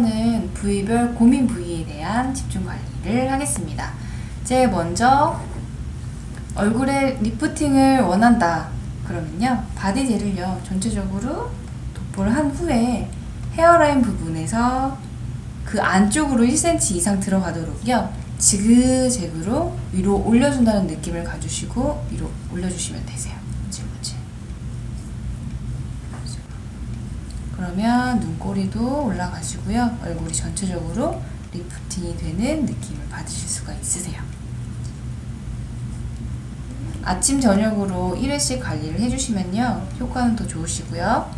이번에는 부위별 고민 부위에 대한 집중 관리를 하겠습니다. 제일 먼저 얼굴에 리프팅을 원한다. 그러면요. 바디 젤을요. 전체적으로 도포를 한 후에 헤어라인 부분에서 그 안쪽으로 1cm 이상 들어가도록요. 지그재그로 위로 올려준다는 느낌을 가주시고 위로 올려주시면 되세요. 무질무질. 그러면 눈꼬리도 올라가시고요. 얼굴이 전체적으로 리프팅이 되는 느낌을 받으실 수가 있으세요. 아침 저녁으로 1회씩 관리를 해주시면요. 효과는 더 좋으시고요.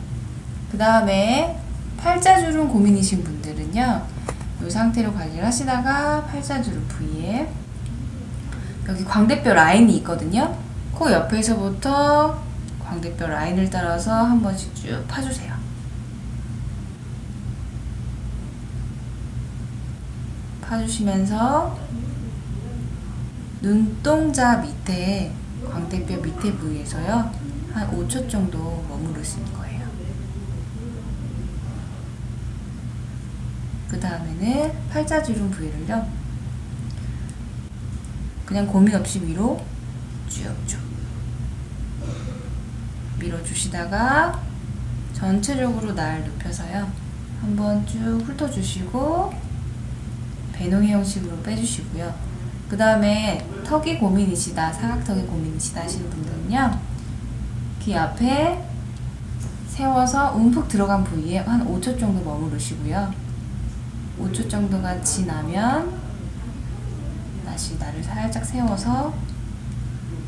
그 다음에 팔자주름 고민이신 분들은요. 이 상태로 관리를 하시다가 팔자주름 부위에 여기 광대뼈 라인이 있거든요. 코 옆에서부터 광대뼈 라인을 따라서 한 번씩 쭉 파주세요 파주시면서 눈동자 밑에 광대뼈 밑에 부위에서요 한 5초 정도 머무르시는 거예요. 그 다음에는 팔자주름 부위를요 그냥 고민 없이 위로 쭉쭉 밀어주시다가 전체적으로 날 눕혀서요 한번 쭉 훑어주시고 배농이 형식으로 빼주시고요. 그 다음에 턱이 고민이시다, 사각턱이 고민이시다 하시는 분들은요. 귀 앞에 세워서 움푹 들어간 부위에 한 5초 정도 머무르시고요. 5초 정도가 지나면 다시 나를 살짝 세워서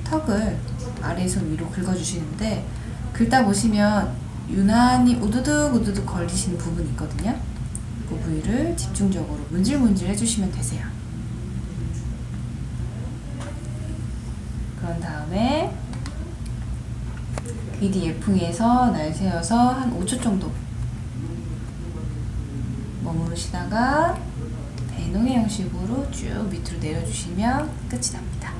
턱을 아래에서 위로 긁어주시는데 긁다 보시면 유난히 우두둑 우두둑 걸리시는 부분이 있거든요. 그 부위를 집중적으로 문질문질 해주시면 되세요. 그런 다음에 귀뒤 예풍에서 날 세워서 한 5초 정도 머무르시다가 배농의 형식으로 쭉 밑으로 내려주시면 끝이 납니다.